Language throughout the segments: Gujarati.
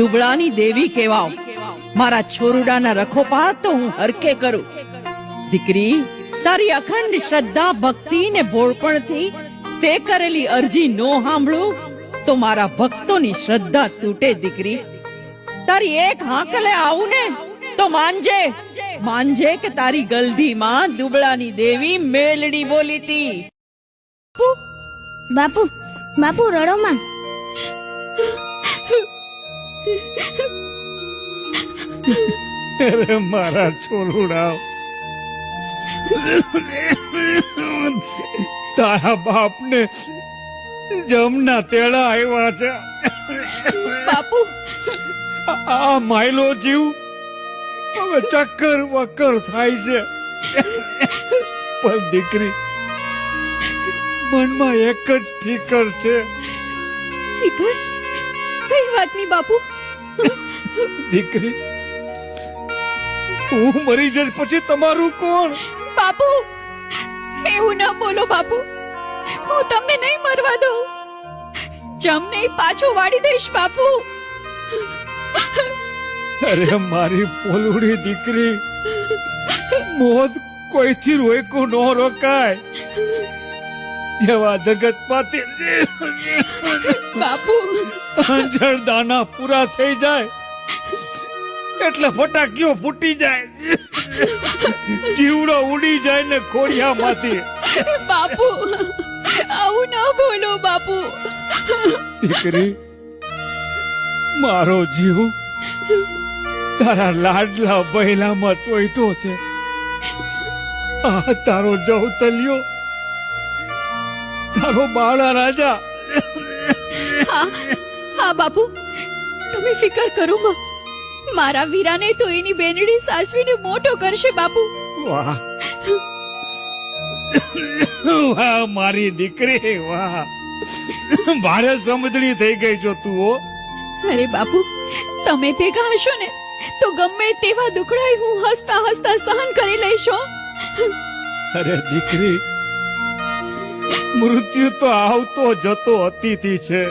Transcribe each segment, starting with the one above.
દુબળાની દેવી કેવાવ મારા છોરુડાના રખોપા તો હું હરકે કરું. દીકરી, તારી અખંડ શ્રદ્ધા, ભક્તિ ને ભોળપણથી તે કરેલી અરજી નો સાંભળું તો મારા ભક્તોની શ્રદ્ધા તૂટે, દીકરી. તારી એક હાંકલે આવું ને તો માનજે. માનજે કે તારી ગલધીમાં દુબળાની દેવી મેલડી બોલીતી. બાપુ બાપુ, રડો માં. અરે મારા છોલુડા તારા બાપને જમના તેડા આવ્યા છે. બાપુ. આ- માયલો જીવ હવે ચક્કર વક્કર થાય છે. પણ દીકરી મનમાં એક જ ફિકર છે. ફિકર? કઈ વાતની બાપુ? દીકરી હું મરી જઈશ પછી તમારું કોણ? બાપુ એવું ના બોલો બાપુ. હું તમને નહીં મરવા દઉં. જમને પાછું વાળી દઈશ બાપુ. અરે મારી પોલુડી દીકરી મોત કોઈથી રોયકું ન રોકાય. જેવા જગતમાંથી બાપુ. અંજર દાના પૂરા થઈ જાય. એટલે ફટાકીઓ ફૂટી જાય. જીવડો ઉડી જાય ને ખોડિયામાંથી. બાપુ આવું ન બોલો બાપુ. દીકરી મારો જીવ તારા લાડલા બહેલામાં ટોયટો છે. આ તારો જવતલિયો તારો બાળા રાજા. હા હા બાપુ. તમે ફિકર કરો માં. મારા વીરાને તો એની બેનડી સાચવીને મોટો કરશે બાપુ. વાહ. વાહ મારી દીકરી વાહ. ભારે સમજણી થઈ ગઈ છો તું હો. અરે બાપુ તમે ભેગા હશો ને તો ગમે તેવા દુખડાઈ હું હસતા હસતા સહન કરી લઈશો અરે દીકરી મૃત્યુ તો આવતો જતો અતિથિ છે.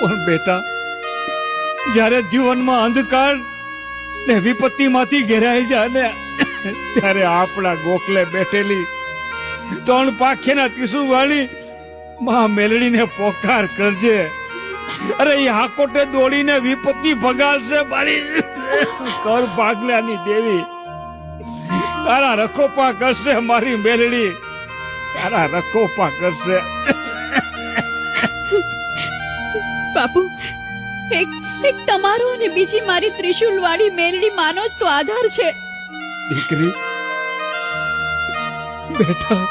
પણ બેટા જ્યારે જીવનમાં અંધકાર ને વિપત્તિમાંથી ઘેરાઈ જાય ત્યારે આપણા ગોખલે બેઠેલી ત્રણ પાખીના ત્રિશુળ વાળી માં મેલડીને પોકાર કરજે. અરે એ હાકોટે દોડીને વિપત્તિ ભગાડશે મારી કર ભાગલાની દેવી. તારા રખોપા કરશે મારી મેલડી. તારા રખોપા કરશે. બાપુ, એક એક તમારો અને બીજી મારી ત્રિશુલ વાળી મેલડી માનો જ તો આધાર છે. દીકરી બેટા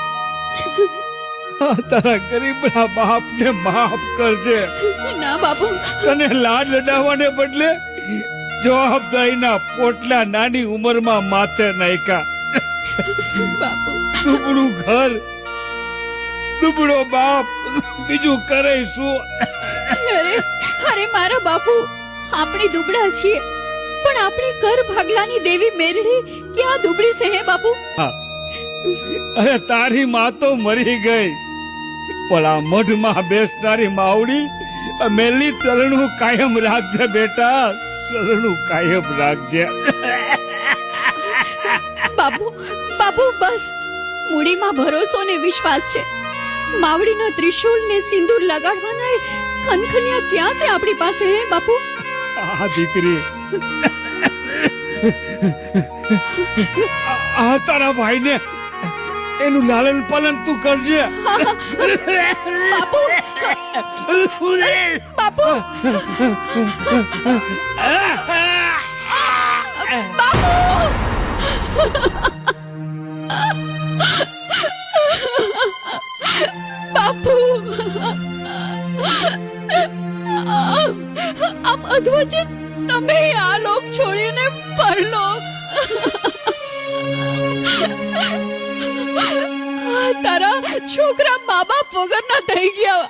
આ તારા ગરીબના બાપને માફ કરજે. ના બાપુ. તને લાડ લડાવવાને બદલે જવાબદારીના પોટલા નાની ઉંમરમાં માથે નાખ્યા. બાપુ. દુબળું ઘર દુબળો બાપ બીજું કરે શું? અરે અરે મારા બાપુ. આપણે દુબળા છીએ. પણ આપણી કર ભાગલાની દેવી મેરડી ક્યાં દુબળી છે હે બાપુ? અરે તારી માં તો મરી ગઈ. પણ આ મઢમાં બેસનારી માવડી મેલી ચરણું કાયમ રાખજે બેટા. ચરણું કાયમ રાખજે. બાપુ બાપુ બસ. મૂડીમાં ભરોસો ને વિશ્વાસ છે. માવડીના ત્રિશુલ ને સિંદૂર લગાડવાના ખનખનિયા ક્યાં છે આપણી પાસે હે બાપુ? આ દીકરી. આ- તારા ભાઈને એનું લાલન પાલન તું કરજે. બાપુ. આમ અધવચે તમે આ લોક છોડીને પરલોક. તારા છોકરા મા બાપ વગરના થઈ ગયા.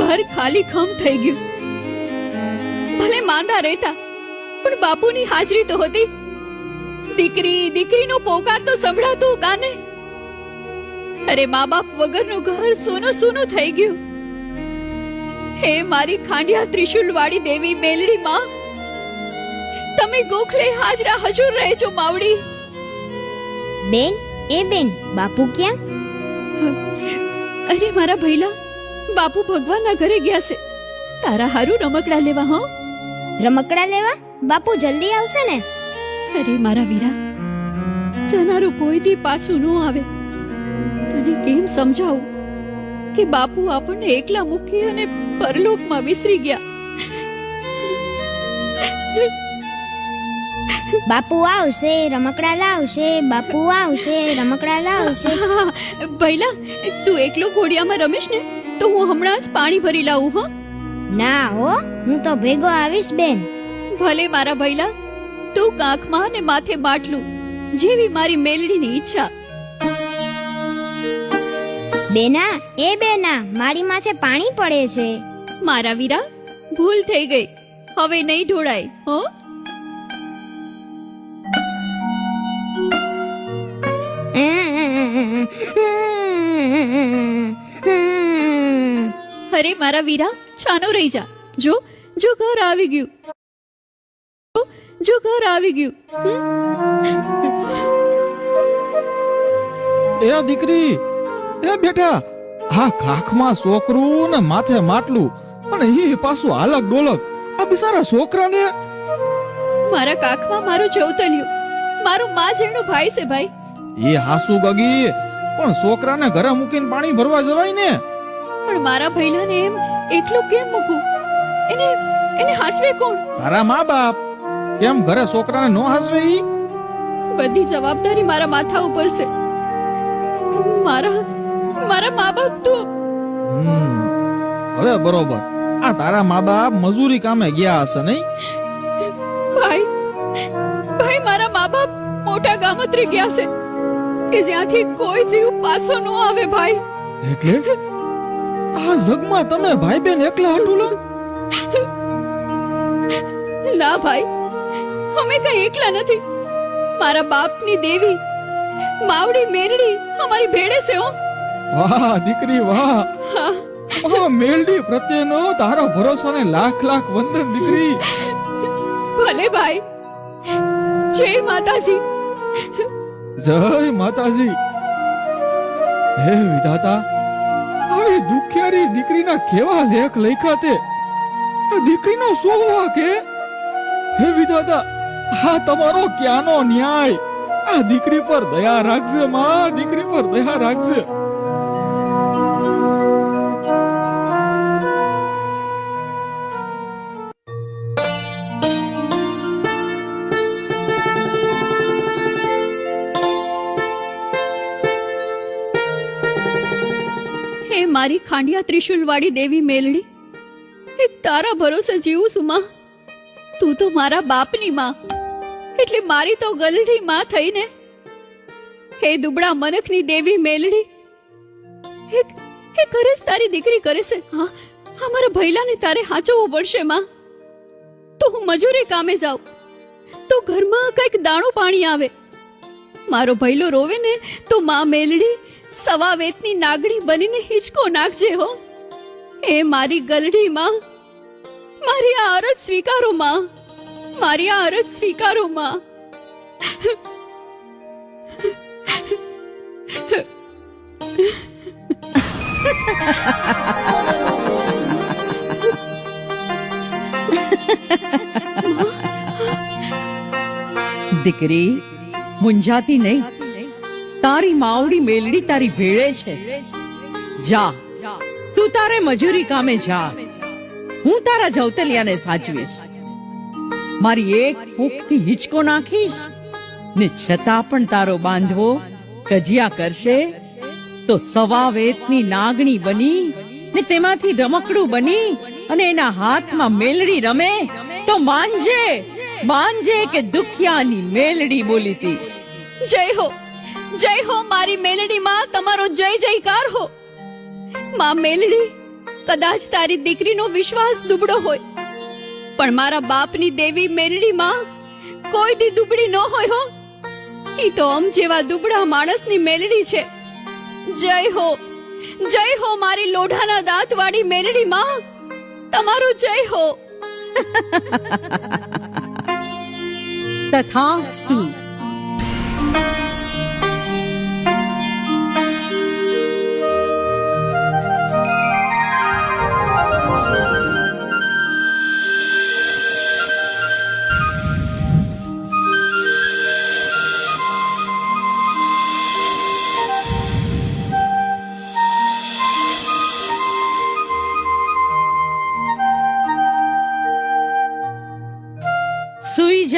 ઘર ખાલી ખમ થઈ ગયું. ભલે માંદા રહેતા પણ બાપુની હાજરી તો હતી. દીકરી દીકરીનો પોકાર તો સંભળાતો કાને અરે મા બાપ વગરનું ઘર સોનું સોનું થઈ ગયું. હે મારી ખાંડિયા ત્રિશુલવાળી દેવી મેલડી માં તમે ગોખલે હાજરા હજુર રહેજો માવડી. બેન એ બેન બાપુ ક્યાં? અરે મારા ભૈલા બાપુ ભગવાનના ઘરે ગયા છે. તારા હારું રમકડા લેવા હો. રમકડા લેવા? બાપુ જલ્દી આવશે ને? અરે મારા વીરા જનારું કોઈ દી પાછું ન આવે. તને કેમ સમજાવું કે બાપુ આપણને એકલા મૂકી અને પરલોકમાં વિસરી ગયા? બાપુ આવશે રમકડા લાવશે બાપુ આવશે રમકડા લાવશે. ભૈલા તું એકલો ઘોડિયામાં રમીશ ને? તો હું હમણાં જ પાણી ભરી લાવું હો. ના હો. હું તો ભેગો આવીશ બેન. ભલે મારા ભૈલા તું કાંખમાં ને માથે માટલું જેવી મારી મેલડીની ઈચ્છા. બેના એ બેના મારી માથે પાણી પડે છે. મારા વીરા ભૂલ થઈ ગઈ. હવે નહીં ઢોળાય હો. અરે મારા વીરા છાનો રહી જા. જો જો ઘર આવી ગયું. જો, ઘર આવી ગયું. એ દીકરી એ બેટા હા ખાખમાં છોકરું ને માથે માટલું અને એ પાછું હાલક ડોલક. આ બિચારા છોકરાને મારા કાખમાં મારું જવતલ્યું મારું મા જેણો ભાઈ છે ભાઈ. એ હાસુ ગગી પણ છોકરાને ઘરે મૂકીને પાણી ભરવા જવાય ને? પણ મારા ભૈલાને એમ એકલું કેમ મૂકું? એને એને હાચવે કોણ? તારા મા બાપ. કેમ ઘરે છોકરાને નો હાસવે ઈ? બધી જવાબદારી મારા માથા ઉપર છે. મારા મારા મા બાપ તો હવે બરોબર. આ તારા મા બાપ મજૂરી કામે ગયા હશે નહીં? ભાઈ ભાઈ મારા મા બાપ મોટા ગામત્રી ગયા છે. કે જ્યાંથી કોઈ જીવ પાછો ન આવે ભાઈ. એટલે? આ જગમાં તમે ભાઈ બેન એકલા હટુલા ના. ભાઈ અમે કઈ એકલા નથી. મારા બાપની દેવી માવડી મેલડી અમારી ભેળે છે હો. વાહ દીકરી વાહ. ઓ મેલડી પ્રત્યેનો તારો ભરોસો ને લાખ લાખ વંદન દીકરી. ભલે ભાઈ. જય માતાજી. જય માતાજી. હે વિધાતા દુખિયારી દીકરીના કેવા લેખ લખ્યા તે? દીકરીનો સોવા કે? હે વિધાતા, આ તમારો ક્યાંનો ન્યાય? આ દીકરી પર દયા રાખજે, માં, દીકરી પર દયા રાખજે. મારી ખાંડિયા ત્રિશુલવાળી દેવી મેલડી? એક તારા ભરોસે જીવું છું, માં. તું તો મારા બાપની માં. એટલે મારી તો ગલઢી માં થઈને. હે દુબળા મનખની દેવી મેલડી. હે કરે તારી દીકરી કરે છે. હા હા, મારા ભૈલાને તારે હાચવવું પડશે, માં. તો હું મજૂરી કામે જાઉં. તો ઘરમાં કંઈક દાણું પાણી આવે. મારો ભૈલો રોવે ને તો માં મેલડી સવા વેતની નાગણી બનીને હિંચકો નાખજે હો. એ મારી ગલડી માં મારી આ અરજ સ્વીકારો માં મારી આ અરજ સ્વીકારો માં દીકરી મુંજાતી નહીં. તારી માવડી મેલડી તારી ભેળે છે. જા. તું તારે મજૂરી કામે જા. હું તારા જવતલિયાને સાચવીશ. મારી એક ફૂંકથી હિચકો નાખીશ ને છતાં પણ તારો બાંધવો કજિયા કરશે તો સવા વેતની નાગણી બની ને તેમાંથી રમકડું બની અને એના હાથમાં મેલડી રમે તો માનજે માનજે કે દુખિયાની મેલડી બોલીતી. જય હો. જય હો મારી મેલડી માં, તમારો જય જયકાર હો. માં મેલડી, કદાચ તારી દીકરીનો વિશ્વાસ દુબળો હોય, પણ મારા બાપની દેવી મેલડી માં કોઈ દી દુબળી ન હોય હો. ઈ તો અમ જેવા દુબળા માણસની મેલડી છે. જય હો જય હો મારી લોઢાના દાંત વાળી મેલડી માં, તમારો જય હો. તથાસ્તુ.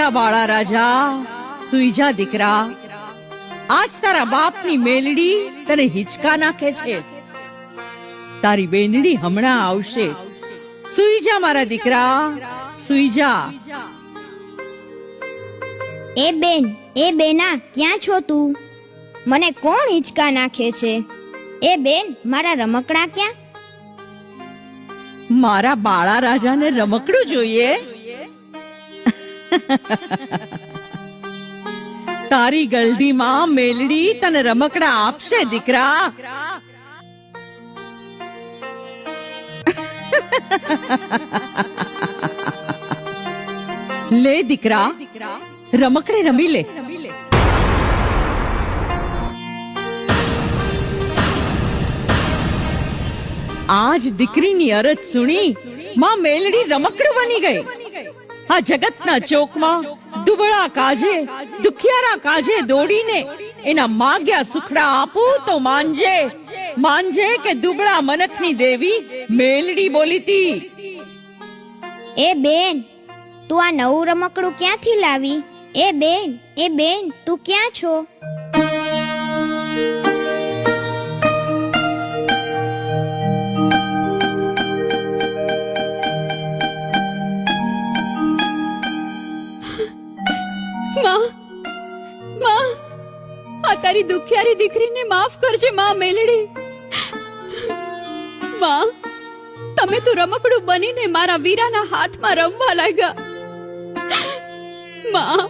સુઈ જા બાળા રાજા સુઈજા દીકરા આજ તારા બાપની મેલડી તને હિચકા નાખે છે. તારી બેનડી હમણાં આવશે. સુઈજા મારા દીકરા સુઈજા. એ બેન એ બેના ક્યાં છો તું? મને કોણ હિચકા નાખે છે? એ બેન મારા રમકડા ક્યાં? મારા બાળા રાજાને રમકડું જોઈએ? તારી ગલડીમાં મેલડી તને રમકડા આપશે, દીકરા. લે, દીકરા. રમકડે રમી લે. આજ દીકરીની અરજ સુણી માં મેલડી રમકડું બની ગઈ. આ જગતના ચોકમાં દુબળા કાજે, દુખિયારા કાજે દોડીને એના માગ્યા સુખડા આપું તો માનજે. માનજે કે દુબળા મનખની દેવી મેલડી બોલીતી. એ બેન, તું આ નવું રમકડું ક્યાંથી લાવી? એ બેન એ બેન, તું ક્યાં છો? તારી દુખિયારી દીકરીને માફ કરજે, માં મેલડી. માં, તમે તો રમકડું બનીને મારા વીરાના હાથમાં રમવા લાગ્યા. માં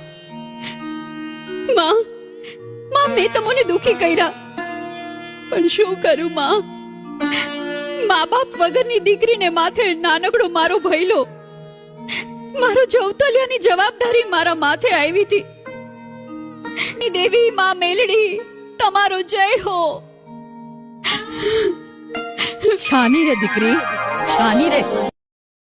માં માં, મેં તમને દુખી કર્યા. પણ શું કરું, માં? મા બાપ વગરની દીકરીને માથે નાનકડો મારો ભયલો. મારો જવતલિયાની જવાબદારી મારા માથે આવી હતી. ઈ દેવી માં મેલડી તમારો જય હો. શાની રે દીકરી શાની રે.